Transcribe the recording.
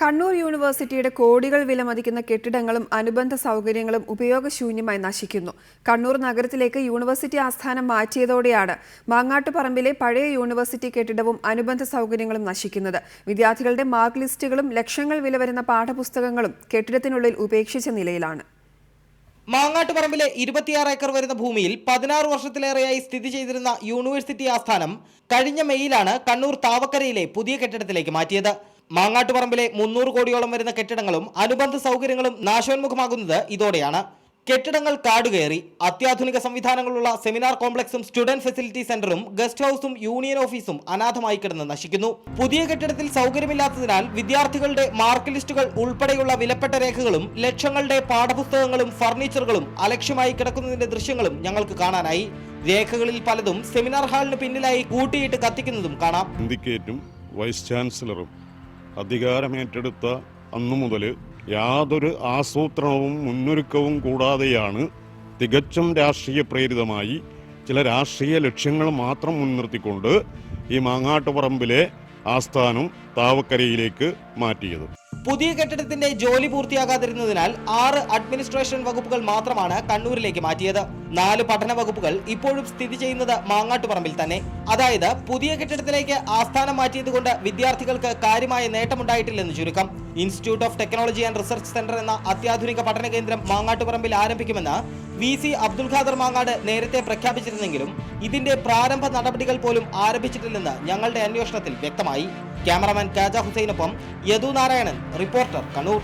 കണ്ണൂർ യൂണിവേഴ്സിറ്റിയുടെ കോടികൾ വിലമതിക്കുന്ന കെട്ടിടങ്ങളും അനുബന്ധ സൗകര്യങ്ങളും ഉപയോഗശൂന്യമായി നശിക്കുന്നു. കണ്ണൂർ നഗരത്തിലേക്ക് യൂണിവേഴ്സിറ്റി ആസ്ഥാനം മാറ്റിയതോടെയാണ് മാങ്ങാട്ടുപറമ്പിലെ പഴയ യൂണിവേഴ്സിറ്റി കെട്ടിടവും അനുബന്ധ സൗകര്യങ്ങളും നശിക്കുന്നത്. വിദ്യാർത്ഥികളുടെ മാർക്ക് ലിസ്റ്റുകളും ലക്ഷങ്ങൾ വില വരുന്ന പാഠപുസ്തകങ്ങളും കെട്ടിടത്തിനുള്ളിൽ ഉപേക്ഷിച്ച നിലയിലാണ്. മാങ്ങാട്ടുപറമ്പിലെ ഇരുപത്തിയാറ് ഏക്കർ വരുന്ന ഭൂമിയിൽ പതിനാറ് വർഷത്തിലേറെയായി സ്ഥിതി ചെയ്തിരുന്ന യൂണിവേഴ്സിറ്റി ആസ്ഥാനം കഴിഞ്ഞ മെയ്യിലാണ് കണ്ണൂർ താവക്കരയിലെ പുതിയ കെട്ടിടത്തിലേക്ക് മാറ്റിയത്. മാങ്ങാട്ടുപറമ്പിലെ മുന്നൂറ് കോടിയോളം വരുന്ന കെട്ടിടങ്ങളും അനുബന്ധ സൗകര്യങ്ങളും നാശോന്മുഖമാകുന്നത് ഇതോടെയാണ്. കെട്ടിടങ്ങൾ കാടുകയറി അത്യാധുനിക സംവിധാനങ്ങളുള്ള സെമിനാർ കോംപ്ലക്സും സ്റ്റുഡന്റ് ഫെസിലിറ്റി സെന്ററും ഗസ്റ്റ് ഹൌസും യൂണിയൻ ഓഫീസും അനാഥമായി കിടന്ന് നശിക്കുന്നു. പുതിയ കെട്ടിടത്തിൽ സൗകര്യമില്ലാത്തതിനാൽ വിദ്യാർത്ഥികളുടെ മാർക്ക് ലിസ്റ്റുകൾ ഉൾപ്പെടെയുള്ള വിലപ്പെട്ട രേഖകളും ലക്ഷങ്ങളുടെ പാഠപുസ്തകങ്ങളും ഫർണിച്ചറുകളും അലക്ഷ്യമായി കിടക്കുന്നതിന്റെ ദൃശ്യങ്ങളും ഞങ്ങൾക്ക് കാണാനായി. രേഖകളിൽ പലതും സെമിനാർ ഹാളിന് പിന്നിലായി കൂട്ടിയിട്ട് കത്തിക്കുന്നതും കാണാം. വൈസ് ചാൻസലറും അധികാരമേറ്റെടുത്ത അന്നു മുതൽ യാതൊരു ആസൂത്രണവും മുന്നൊരുക്കവും കൂടാതെയാണ് തികച്ചും രാഷ്ട്രീയ പ്രേരിതമായി ചില രാഷ്ട്രീയ ലക്ഷ്യങ്ങൾ മാത്രം മുൻനിർത്തിക്കൊണ്ട് ഈ മാങ്ങാട്ടുപറമ്പിലെ ആസ്ഥാനം താവക്കരയിലേക്ക് മാറ്റിയത്. പുതിയ കെട്ടിടത്തിന്റെ ജോലി പൂർത്തിയാകാതിരുന്നതിനാൽ ആറ് അഡ്മിനിസ്ട്രേഷൻ വകുപ്പുകൾ മാത്രമാണ് കണ്ണൂരിലേക്ക് മാറ്റിയത്. നാല് പഠന വകുപ്പുകൾ ഇപ്പോഴും സ്ഥിതി ചെയ്യുന്നത് മാങ്ങാട്ടുപറമ്പിൽ തന്നെ. അതായത് പുതിയ കെട്ടിടത്തിലേക്ക് ആസ്ഥാനം മാറ്റിയതുകൊണ്ട് വിദ്യാർത്ഥികൾക്ക് കാര്യമായ നേട്ടമുണ്ടായിട്ടില്ലെന്ന് ചുരുക്കം. Institute of technology and research centre എന്ന അത്യാധുനിക പഠന കേന്ദ്രം മാങ്ങാട്ടുപറമ്പിൽ ആരംഭിക്കുമെന്ന് വി സി അബ്ദുൽ ഖാദർ മാങ്ങാട് നേരത്തെ പ്രഖ്യാപിച്ചിരുന്നെങ്കിലും ഇതിന്റെ പ്രാരംഭ നടപടികൾ പോലും ആരംഭിച്ചിട്ടില്ലെന്ന് ഞങ്ങളുടെ അന്വേഷണത്തിൽ വ്യക്തമായി. ക്യാമറാമാൻ കാജ ഹുസൈനൊപ്പം യദു നാരായണൻ റിപ്പോർട്ടർ കണ്ണൂർ.